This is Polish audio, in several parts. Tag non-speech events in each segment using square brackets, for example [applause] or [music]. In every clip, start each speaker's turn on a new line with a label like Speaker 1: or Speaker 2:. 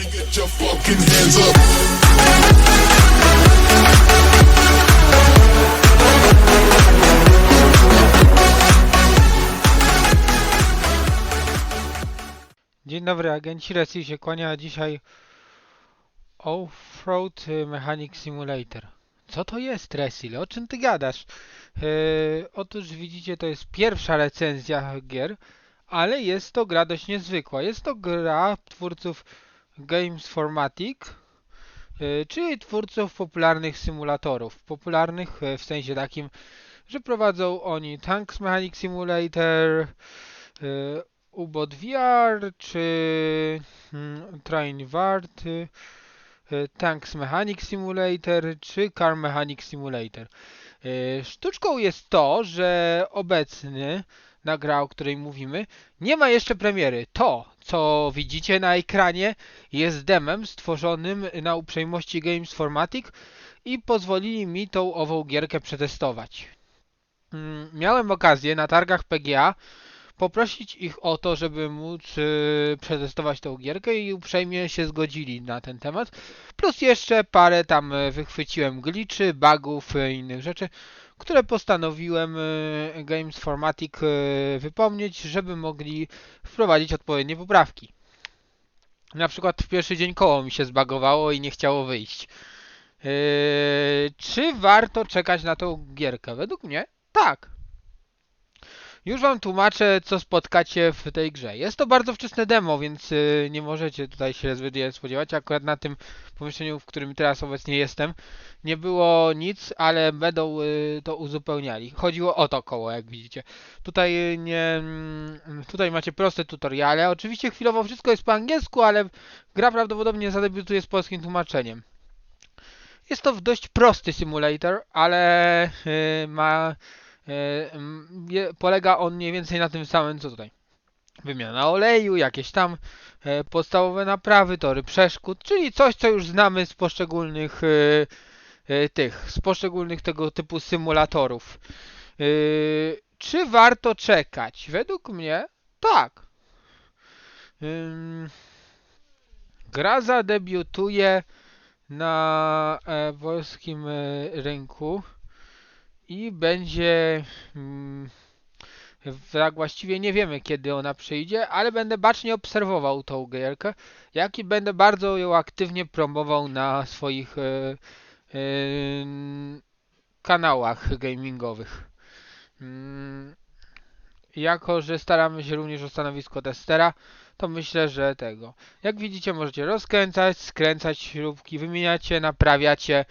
Speaker 1: Dzień dobry, agenci Resi się kłania, dzisiaj Off-Road Mechanic Simulator. Co to jest Resil? O czym ty gadasz? Yy, otóż widzicie, to jest pierwsza recenzja gier, ale jest to gra dość niezwykła. Jest to gra twórców Games Formatic, yy, czyli twórców popularnych symulatorów. Popularnych yy, w sensie takim, że prowadzą oni Tanks Mechanic Simulator, yy, UBOT VR czy mm, Train Wart, Tanks Mechanic Simulator czy Car Mechanic Simulator. Y, Sztuczką jest to, że obecny na gra, o której mówimy, nie ma jeszcze premiery. To, co widzicie na ekranie, jest demem stworzonym na uprzejmości Games Formatic i pozwolili mi tą ową gierkę przetestować. Mm, Miałem okazję na targach PGA poprosić ich o to, żeby móc y, przetestować tą gierkę i uprzejmie się zgodzili na ten temat. Plus jeszcze parę tam y, wychwyciłem glitchy, bugów i innych rzeczy, które postanowiłem y, Games Formatic y, wypomnieć, żeby mogli wprowadzić odpowiednie poprawki. Na przykład w pierwszy dzień koło mi się zbagowało i nie chciało wyjść. Yy, czy warto czekać na tą gierkę? Według mnie tak. Już wam tłumaczę, co spotkacie w tej grze. Jest to bardzo wczesne demo, więc y, nie możecie tutaj się zbyt wiele spodziewać. Akurat na tym pomieszczeniu, w którym teraz obecnie jestem, nie było nic, ale będą y, to uzupełniali. Chodziło o to koło, jak widzicie. Tutaj y, nie, mm, tutaj macie proste tutoriale. Oczywiście chwilowo wszystko jest po angielsku, ale gra prawdopodobnie zadebiutuje z polskim tłumaczeniem. Jest to dość prosty simulator, ale ma Polega on mniej więcej na tym samym co tutaj. Wymiana oleju, jakieś tam e, podstawowe naprawy, tory przeszkód, czyli coś, co już znamy z poszczególnych e, e, tych, z poszczególnych tego typu symulatorów. E, Czy warto czekać? Według mnie tak. Gra zadebiutuje na e, polskim e, rynku i będzie tak właściwie nie wiemy kiedy ona przyjdzie, ale będę bacznie obserwował tą gierkę, jak i będę bardzo ją aktywnie promował na swoich e, e, kanałach gamingowych. Mm, jako, że staramy się również o stanowisko testera, to myślę, że tego. Jak widzicie, możecie rozkręcać, skręcać śrubki, wymieniacie, naprawiacie.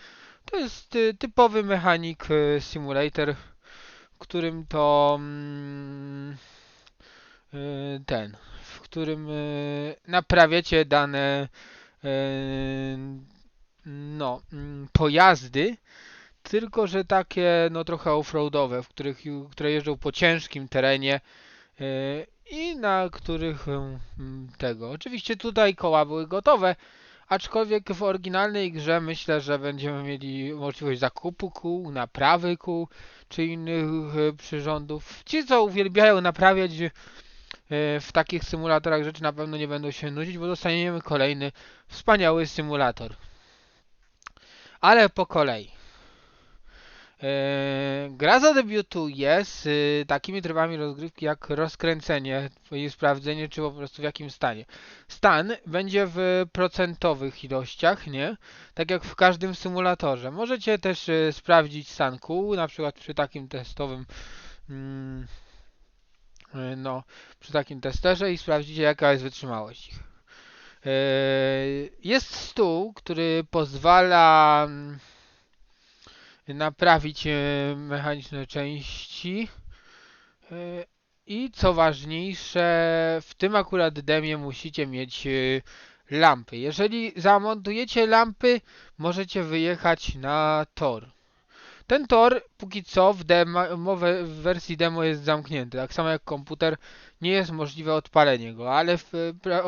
Speaker 1: To jest y, typowy mechanik y, simulator, którym to mm, y, ten, w którym naprawiacie dane no, mm, pojazdy, tylko że takie no trochę offroadowe, w których, które jeżdżą po ciężkim terenie i na których tego. Oczywiście tutaj koła były gotowe, Aczkolwiek w oryginalnej grze myślę, że będziemy mieli możliwość zakupu kół, naprawy kół czy innych e, przyrządów. Ci, co uwielbiają naprawiać e, w takich symulatorach rzeczy na pewno nie będą się nudzić, bo dostaniemy kolejny wspaniały symulator. Ale po kolei. E, Gra zadebiutuje z e, takimi trybami rozgrywki jak rozkręcenie i sprawdzenie, czy po prostu w jakim stanie. Stan będzie w procentowych ilościach, nie? Tak jak w każdym symulatorze. Możecie też e, sprawdzić stan kół, na przykład przy takim testowym mm, e, no, przy takim testerze i sprawdzicie jaka jest wytrzymałość ich. E, Jest stół, który pozwala mm, naprawić e, mechaniczne części e, i co ważniejsze, w tym akurat demie musicie mieć e, lampy. Jeżeli zamontujecie lampy, możecie wyjechać na tor. Ten tor póki co w, demo, w wersji demo jest zamknięty, tak samo jak komputer nie jest możliwe odpalenie go, ale w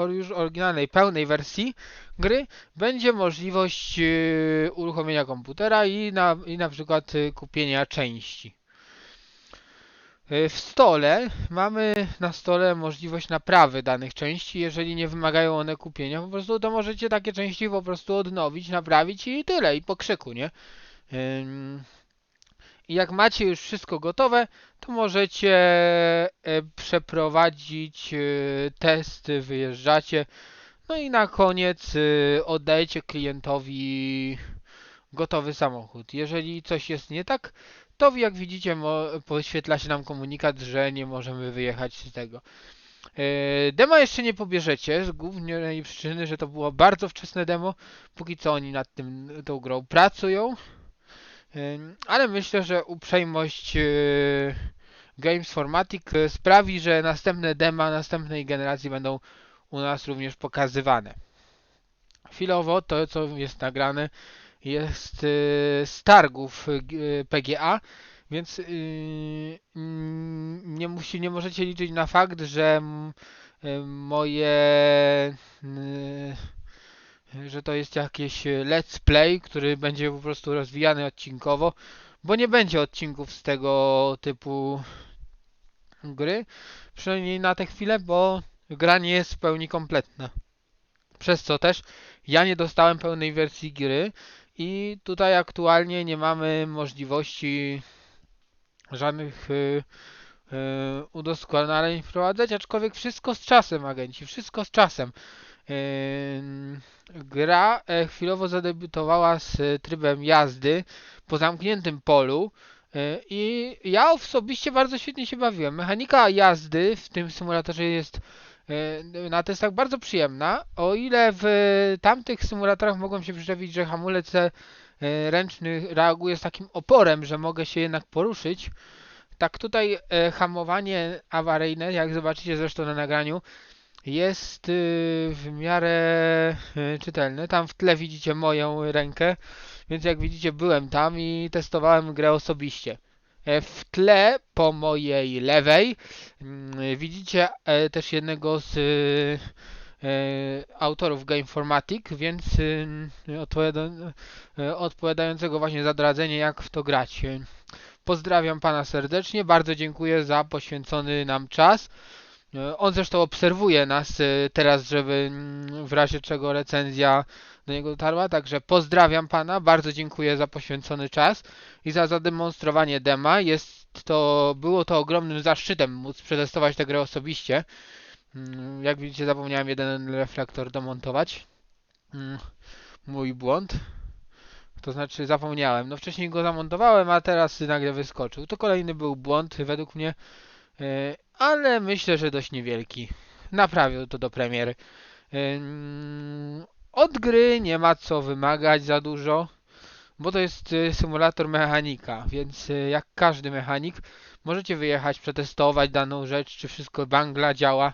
Speaker 1: już oryginalnej, pełnej wersji gry będzie możliwość e, uruchomienia komputera i na, i na przykład e, kupienia części. E, W stole mamy na stole możliwość naprawy danych części, jeżeli nie wymagają one kupienia, po prostu to możecie takie części po prostu odnowić, naprawić i tyle, i po krzyku, nie? I jak macie już wszystko gotowe, to możecie e, przeprowadzić e, test, wyjeżdżacie, no i na koniec e, oddajecie klientowi gotowy samochód. Jeżeli coś jest nie tak, to jak widzicie poświetla się nam komunikat, że nie możemy wyjechać z tego. Dema jeszcze nie pobierzecie z głównej przyczyny, że to było bardzo wczesne demo. Póki co oni nad tym tą grą pracują. Ale myślę, że uprzejmość e, Games Formatic e, sprawi, że następne dema następnej generacji będą u nas również pokazywane. Chwilowo to, co jest nagrane, jest e, z targów PGA, więc nie, musi, nie możecie liczyć na fakt, że moje że to jest jakieś e, let's play, który będzie po prostu rozwijany odcinkowo, bo nie będzie odcinków z tego typu gry, przynajmniej na tę chwilę, bo gra nie jest w pełni kompletna. Przez co też ja nie dostałem pełnej wersji gry i tutaj aktualnie nie mamy możliwości żadnych y, y, udoskonaleń wprowadzać, aczkolwiek wszystko z czasem, agenci, wszystko z czasem. Gra e, chwilowo zadebiutowała z trybem jazdy po zamkniętym polu e, i ja osobiście bardzo świetnie się bawiłem. Mechanika jazdy w tym symulatorze jest e, na testach bardzo przyjemna, o ile w tamtych symulatorach mogłem się przyczepić, że hamulec ręczny reaguje z takim oporem, że mogę się jednak poruszyć. Tak tutaj hamowanie awaryjne, jak zobaczycie zresztą na nagraniu, jest y, w miarę y, czytelny. Tam w tle widzicie moją rękę, więc jak widzicie byłem tam i testowałem grę osobiście. E, W tle po mojej lewej mm, widzicie e, też jednego z y, e, autorów Gameformatic, więc odpowiada, odpowiadającego właśnie za doradzenie jak w to grać. Pozdrawiam pana serdecznie, bardzo dziękuję za poświęcony nam czas. E, On zresztą obserwuje nas e, teraz, żeby mm, w razie czego recenzja do niego dotarła, także pozdrawiam pana, bardzo dziękuję za poświęcony czas i za zademonstrowanie dema. Jest to, było to ogromnym zaszczytem móc przetestować tę grę osobiście. Mm, Jak widzicie zapomniałem jeden reflektor domontować. Mm, Mój błąd. To znaczy zapomniałem. No wcześniej go zamontowałem, a teraz nagle wyskoczył. To kolejny był błąd według mnie. E, ale myślę, że dość niewielki. Naprawił to do premiery. Ym, Od gry nie ma co wymagać za dużo, bo to jest y, symulator mechanika, więc jak każdy mechanik możecie wyjechać, przetestować daną rzecz, czy wszystko bangla działa.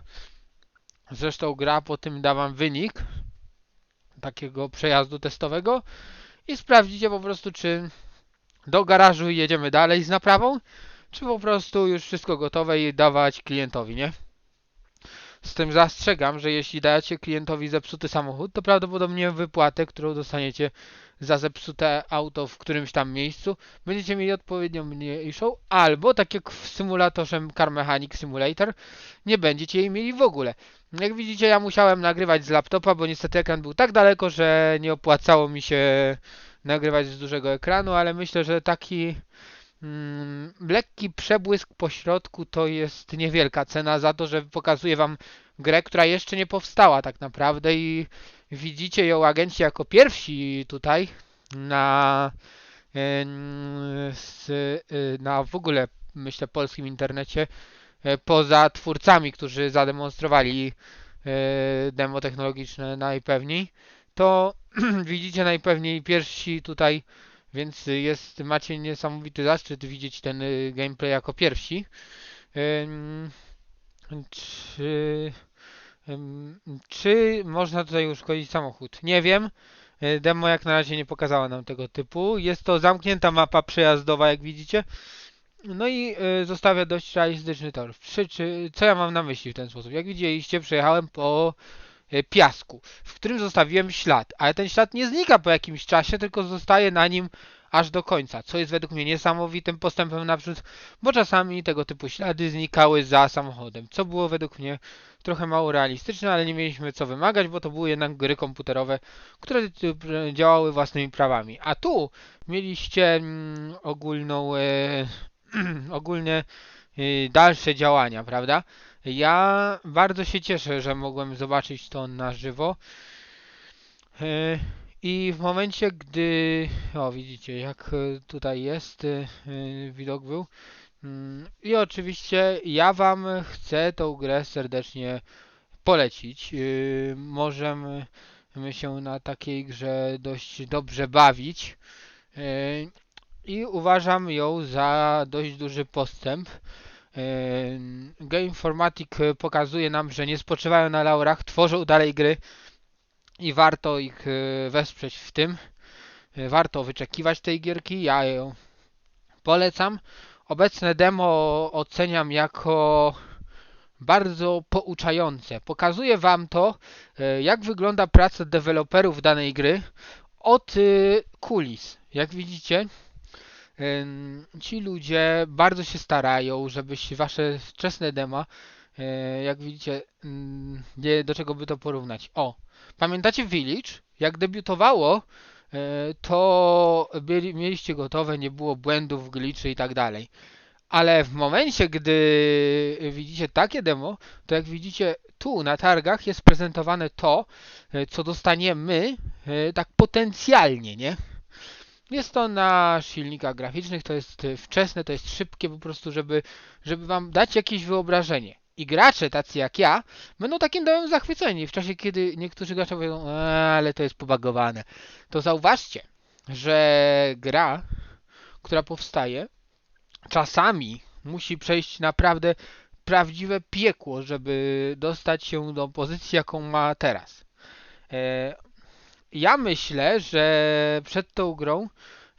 Speaker 1: Zresztą gra po tym da wam wynik takiego przejazdu testowego i sprawdzicie po prostu, czy do garażu jedziemy dalej z naprawą, czy po prostu już wszystko gotowe i dawać klientowi, nie? Z tym zastrzegam, że jeśli dacie klientowi zepsuty samochód, to prawdopodobnie wypłatę, którą dostaniecie za zepsute auto w którymś tam miejscu, będziecie mieli odpowiednio mniejszą, albo tak jak w symulatorze Car Mechanic Simulator, nie będziecie jej mieli w ogóle. Jak widzicie, ja musiałem nagrywać z laptopa, bo niestety ekran był tak daleko, że nie opłacało mi się nagrywać z dużego ekranu, ale myślę, że taki lekki przebłysk po środku to jest niewielka cena za to, że pokazuje wam grę, która jeszcze nie powstała tak naprawdę i widzicie ją agenci jako pierwsi tutaj na s- y, na w ogóle myślę polskim internecie e, poza twórcami, którzy zademonstrowali e, demo technologiczne najpewniej. To [clears throat] widzicie najpewniej pierwsi tutaj więc y, jest, macie niesamowity zaszczyt widzieć ten y, gameplay jako pierwsi. Czy, czy można tutaj uszkodzić samochód? Nie wiem. Y, Demo jak na razie nie pokazała nam tego typu. Jest to zamknięta mapa przejazdowa, jak widzicie. No i zostawia dość realistyczny tor. Czy, czy, co ja mam na myśli w ten sposób? Jak widzieliście, przejechałem po piasku, w którym zostawiłem ślad, ale ten ślad nie znika po jakimś czasie, tylko zostaje na nim aż do końca, co jest według mnie niesamowitym postępem naprzód, bo czasami tego typu ślady znikały za samochodem, co było według mnie trochę mało realistyczne, ale nie mieliśmy co wymagać, bo to były jednak gry komputerowe, które działały własnymi prawami. A tu mieliście mm, ogólną, e, [clears throat] ogólnie y, dalsze działania, prawda? Ja bardzo się cieszę, że mogłem zobaczyć to na żywo. E, I w momencie, gdy. O, widzicie, jak e, tutaj jest, e, widok był. Mm, I oczywiście ja Wam chcę tą grę serdecznie polecić. Możemy my się na takiej grze dość dobrze bawić. I uważam ją za dość duży postęp. Gameinformatic pokazuje nam, że nie spoczywają na laurach, tworzą dalej gry i warto ich yy, wesprzeć w tym. Yy, Warto wyczekiwać tej gierki, ja ją polecam. Obecne demo oceniam jako bardzo pouczające. Pokazuje Wam to, e, jak wygląda praca deweloperów danej gry od kulis. Jak widzicie, ci ludzie bardzo się starają, żeby się Wasze wczesne dema, e, jak widzicie, mm, nie do czego by to porównać. O, pamiętacie Village? Jak debiutowało, e, to mieliście gotowe, nie było błędów, glitchy i tak dalej. Ale w momencie, gdy widzicie takie demo, to jak widzicie tu na targach jest prezentowane to, e, co dostaniemy tak potencjalnie, nie? Jest to na silnikach graficznych, to jest e, wczesne, to jest szybkie po prostu, żeby, żeby wam dać jakieś wyobrażenie. I gracze tacy jak ja będą takim demem zachwyceni w czasie, kiedy niektórzy gracze powiedzą, "Eee, ale to jest pobagowane. To zauważcie, że gra, która powstaje, czasami musi przejść naprawdę prawdziwe piekło, żeby dostać się do pozycji, jaką ma teraz. E, Ja myślę, że przed tą grą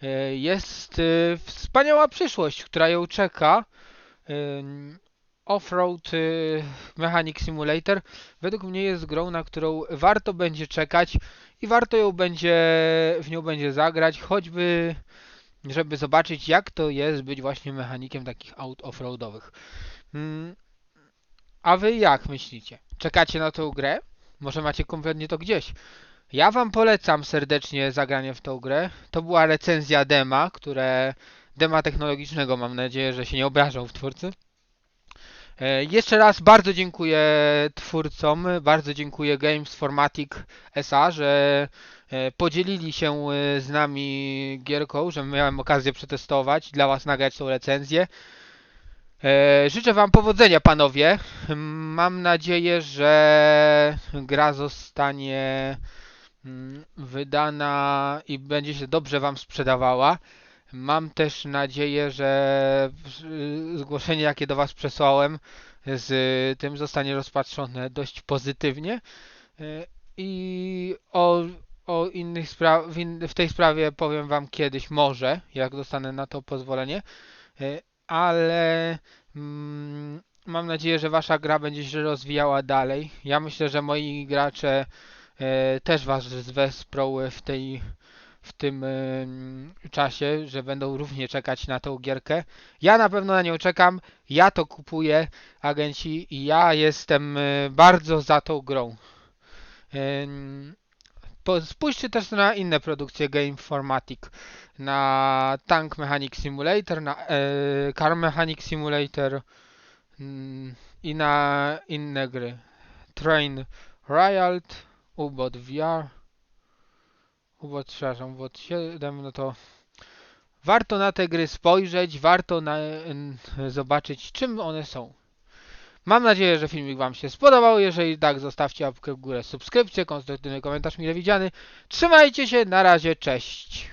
Speaker 1: e, jest e, wspaniała przyszłość, która ją czeka. Ym, Offroad e, Mechanic Simulator według mnie jest grą, na którą warto będzie czekać i warto ją będzie w nią będzie zagrać, choćby żeby zobaczyć jak to jest być właśnie mechanikiem takich aut offroadowych. Mm, A wy jak myślicie? Czekacie na tą grę? Może macie kompletnie to gdzieś? Ja wam polecam serdecznie zagranie w tą grę. To była recenzja dema, które dema technologicznego mam nadzieję, że się nie obrażą w twórcy. E, Jeszcze raz bardzo dziękuję twórcom, bardzo dziękuję Games Formatic SA, że e, podzielili się e, z nami gierką, że miałem okazję przetestować, dla Was nagrać tą recenzję. Życzę Wam powodzenia, panowie. Mam nadzieję, że gra zostanie wydana i będzie się dobrze Wam sprzedawała. Mam też nadzieję, że y, zgłoszenie, jakie do Was przesłałem, z tym zostanie rozpatrzone dość pozytywnie. Y, I o, o innych spra- w, in- w tej sprawie powiem Wam kiedyś, może, jak dostanę na to pozwolenie. Y, Ale mm, mam nadzieję, że Wasza gra będzie się rozwijała dalej. Ja myślę, że moi gracze też Was wesprą w tej w tym czasie, że będą równie czekać na tą gierkę. Ja na pewno na nią czekam, ja to kupuję, agenci, i ja jestem e, bardzo za tą grą. Spójrzcie też na inne produkcje Gameinformatic, na Tank Mechanic Simulator, na e, Car Mechanic Simulator mm, i na inne gry. Train Riot, Ubot VR, Ubot, przepraszam, Ubot 7, no to warto na te gry spojrzeć, warto na, zobaczyć czym one są. Mam nadzieję, że filmik Wam się spodobał. Jeżeli tak, zostawcie łapkę w górę, subskrypcję, konstruktywny komentarz mile widziany. Trzymajcie się, na razie, cześć.